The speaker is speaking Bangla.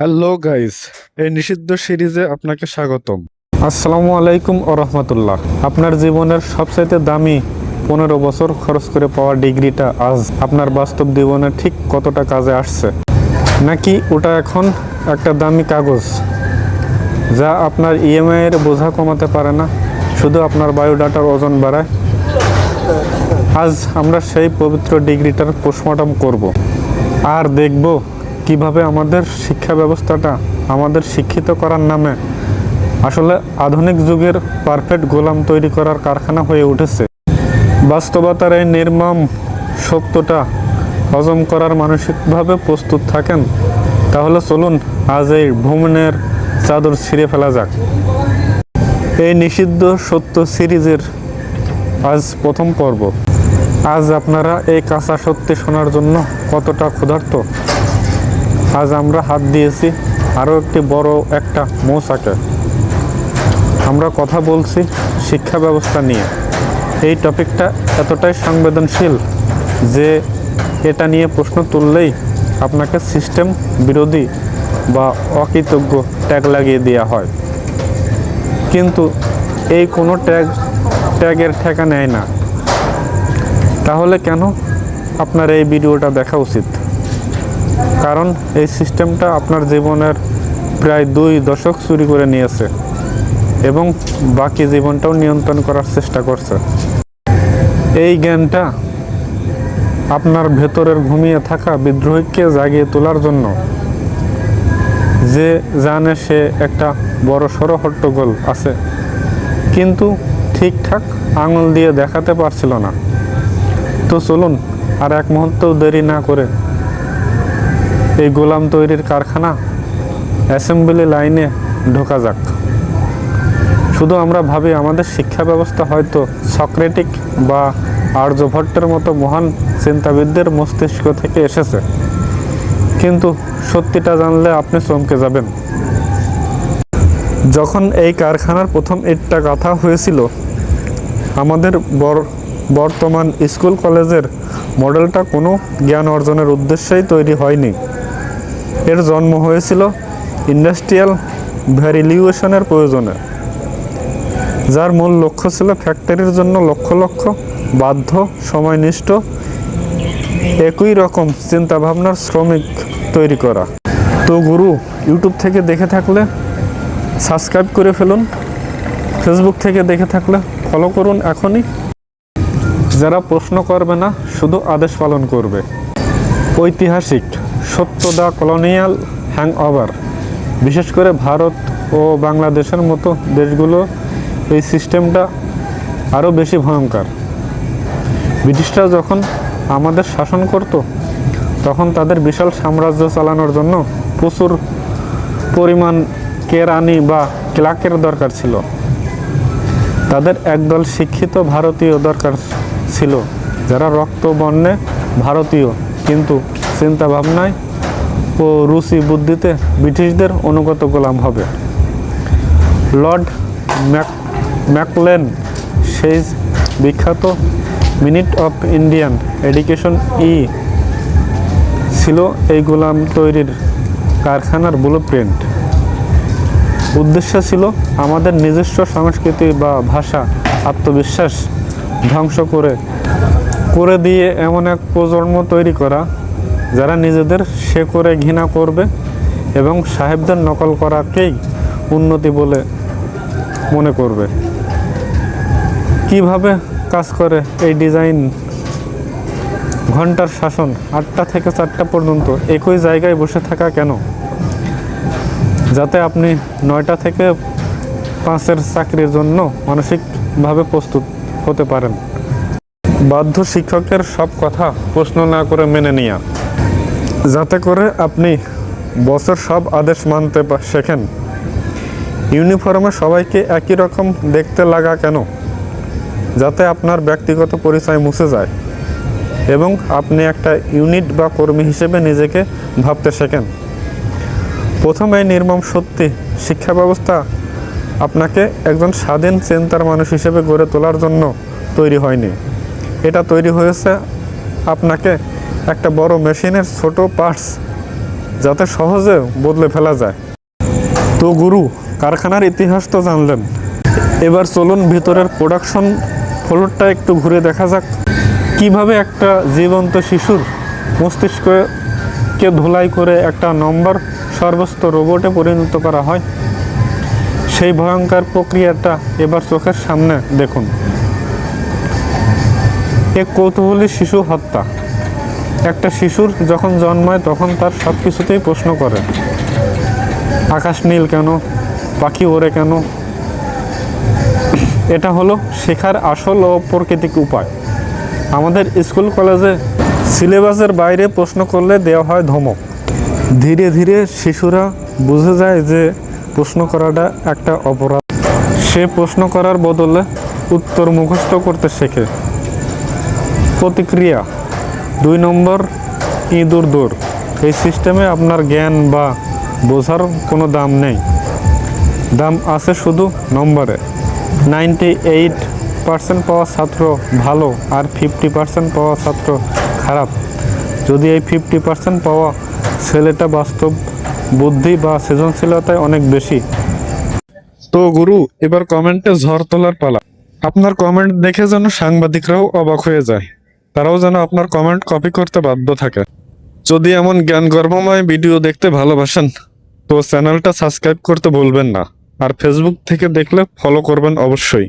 হ্যালো গাইস এই নিষিদ্ধ সিরিজে আপনাকে স্বাগতম। আসসালামু আলাইকুম রহমতুল্লাহ। আপনার জীবনের সবচাইতে দামি পনেরো বছর খরচ করে পাওয়া ডিগ্রিটা আজ আপনার বাস্তব জীবনে ঠিক কতটা কাজে আসছে? নাকি ওটা এখন একটা দামি কাগজ যা আপনার ইএমআই এর বোঝা কমাতে পারে না, শুধু আপনার বায়োডাটার ওজন বাড়ায়? আজ আমরা সেই পবিত্র ডিগ্রিটার পোস্টমর্টম করব। আর দেখব কীভাবে আমাদের শিক্ষা ব্যবস্থাটা আমাদের শিক্ষিত করার নামে আসলে আধুনিক যুগের পারফেক্ট গোলাম তৈরি করার কারখানা হয়ে উঠেছে। বাস্তবতার এই নির্মম সত্যটা হজম করার মানসিকভাবে প্রস্তুত থাকেন, তাহলে চলুন আজ এই ভ্রমণের চাদর ছিঁড়ে ফেলা যাক। এই নিষিদ্ধ সত্য সিরিজের আজ প্রথম পর্ব। আজ আপনারা এই কাঁচা সত্যি শোনার জন্য কতটা ক্ষুধার্ত আজ আমরা হাত দিয়েছি আরও একটি বড় একটা মৌচাকে। আমরা কথা বলছি শিক্ষা ব্যবস্থা নিয়ে। এই টপিকটা এতটাই সংবেদনশীল যে এটা নিয়ে প্রশ্ন তুললেই আপনাকে সিস্টেম বিরোধী বা অকৃতজ্ঞ ট্যাগ লাগিয়ে দেওয়া হয়। কিন্তু এই কোনো ট্যাগ, ট্যাগের ঠেকা নেয় না। তাহলে কেন আপনার এই ভিডিওটা দেখা উচিত? কারণ এই সিস্টেমটা আপনার জীবনের প্রায় দুই দশক চুরি করে নিয়েছে এবং বাকি জীবনটাও নিয়ন্ত্রণ করার চেষ্টা করছে। এই জ্ঞানটা আপনার ভেতরের ঘুমিয়ে থাকা বিদ্রোহীকে জাগিয়ে তোলার জন্য যে জানে সে একটা বড় সড়ো হট্টগোল আছে, কিন্তু ঠিকঠাক আঙুল দিয়ে দেখাতে পারছিল না। তো চলুন আর এক মুহূর্তও দেরি না করে এই গোলাম তৈরির কারখানা অ্যাসেম্বলি লাইনে ঢোকা যাক। শুধু আমরা ভাবি আমাদের শিক্ষা ব্যবস্থা হয়তো সক্রেটিক বা আর্যভট্টের মতো মহান চিন্তাবিদদের মস্তিষ্ক থেকে এসেছে। কিন্তু সত্যিটা জানলে আপনি চমকে যাবেন। যখন এই কারখানার প্রথম ইটটা গাঁথা হয়েছিল, আমাদের বর- বর্তমান স্কুল কলেজের মডেলটা কোনো জ্ঞান অর্জনের উদ্দেশ্যেই তৈরি হয়নি। এর জন্ম হয়েছিল ইন্ডাস্ট্রিয়াল ভ্যারিলিউশনের প্রয়োজনে, যার মূল লক্ষ্য ছিল ফ্যাক্টরির জন্য লক্ষ লক্ষ বাধ্য, সময়নিষ্ঠ, একই রকম চিন্তাভাবনার শ্রমিক তৈরি করা। তো গুরু, ইউটিউব থেকে দেখে থাকলে সাবস্ক্রাইব করে ফেলুন, ফেসবুক থেকে দেখে থাকলে ফলো করুন এখনই। যারা প্রশ্ন করবে না, শুধু আদেশ পালন করবে। ঐতিহাসিক। সত্য দ্য কলোনিয়াল হ্যাং ওভার বিশেষ করে ভারত ও বাংলাদেশের মতো দেশগুলো এই সিস্টেমটা আরও বেশি ভয়ঙ্কর। ব্রিটিশরা যখন আমাদের শাসন করত, তখন তাদের বিশাল সাম্রাজ্য চালানোর জন্য প্রচুর পরিমাণ কেরানি বা ক্লাকের দরকার ছিল। তাদের একদল শিক্ষিত ভারতীয় দরকার ছিল, যারা রক্ত বর্ণে ভারতীয়, কিন্তু চিন্তা ভাবনায় ও রুচি বুদ্ধিতে ব্রিটিশদের অনুগত গোলাম হবে। লর্ড ম্যাক, ম্যাকলেন সেই বিখ্যাত মিনিট অফ ইন্ডিয়ান এডুকেশন ই ছিল এই গোলাম তৈরির কারখানার ব্লু প্রিন্ট উদ্দেশ্য ছিল আমাদের নিজস্ব সংস্কৃতি বা ভাষা আত্মবিশ্বাস ধ্বংস করে করে দিয়ে এমন এক প্রজন্ম তৈরি করা যারা নিজেদের সে করে ঘৃণা করবে এবং সাহেবদের নকল করাকেই উন্নতি বলে মনে করবে। কীভাবে কাজ করে এই ডিজাইন? ঘণ্টার শাসন আটটা থেকে চারটা পর্যন্ত একই জায়গায় বসে থাকা কেন? যাতে আপনি নয়টা থেকে পাঁচের চাকরির জন্য মানসিকভাবে প্রস্তুত হতে পারেন। বাধ্য শিক্ষকের সব কথা প্রশ্ন না করে মেনে নেওয়া যাতে করে আপনি বসের সব আদেশ মানতে শেখেন। ইউনিফর্মে সবাইকে একই রকম দেখতে লাগা কেন? যাতে আপনার ব্যক্তিগত পরিচয় মুছে যায় এবং আপনি একটা ইউনিট বা কর্মী হিসেবে নিজেকে ভাবতে শেখেন। প্রথম নির্মম সত্যি শিক্ষা ব্যবস্থা আপনাকে একজন স্বাধীন চিন্তার মানুষ হিসেবে গড়ে তোলার জন্য তৈরি হয়নি। এটা তৈরি হয়েছে আপনাকে একটা বড় মেশিনের ছোট পার্টস যাতে সহজে বদলে ফেলা যায়। তো গুরু, কারখানার ইতিহাস তো জানলেন। এবার চলুন ভিতরের প্রোডাকশন ফ্লোরটা একটু ঘুরে দেখা যাক। কীভাবে একটা জীবন্ত শিশুর মস্তিষ্ককে ধুলাই করে একটা নম্বর সর্বস্ত রোবটে পরিণত করা হয়, সেই ভয়ঙ্কর প্রক্রিয়াটা এবার চোখের সামনে দেখুন। এক কৌতূহলী শিশু হত্যা। একটা শিশুর যখন জন্মায় তখন তার সব কিছুতেই প্রশ্ন করে। আকাশ নীল কেন? পাখি ওড়ে কেন? এটা হলো শেখার আসল ও প্রকৃতিক উপায়। আমাদের স্কুল, কলেজে সিলেবাসের বাইরে প্রশ্ন করলে দেওয়া হয় ধমক। ধীরে ধীরে শিশুরা বুঝে যায় যে প্রশ্ন করাটা একটা অপরাধ। সে প্রশ্ন করার বদলে উত্তর মুখস্থ করতে শেখে। প্রতিক্রিয়া দুই নম্বর, ইঁদুর দৌড় এই সিস্টেমে আপনার জ্ঞান বা বোঝার কোনো দাম নেই। দাম আছে শুধু নম্বরে। নাইনটি এইট পার্সেন্ট পাওয়া ছাত্র ভালো আর ফিফটি পার্সেন্ট পাওয়া ছাত্র খারাপ। যদি এই ফিফটি পার্সেন্ট পাওয়া ছেলেটা বাস্তব বুদ্ধি বা সৃজনশীলতায় অনেক বেশি। তো গুরু, এবার কমেন্টে ঝড় তোলার পালা। আপনার কমেন্ট দেখে যেন সাংবাদিকরাও অবাক হয়ে যায়। তারাও যেন আপনার কমেন্ট কপি করতে বাধ্য থাকে। যদি এমন জ্ঞান গর্বময় ভিডিও দেখতে ভালোবাসেন, তো চ্যানেলটা সাবস্ক্রাইব করতে ভুলবেন না। আর ফেসবুক থেকে দেখলে ফলো করবেন অবশ্যই।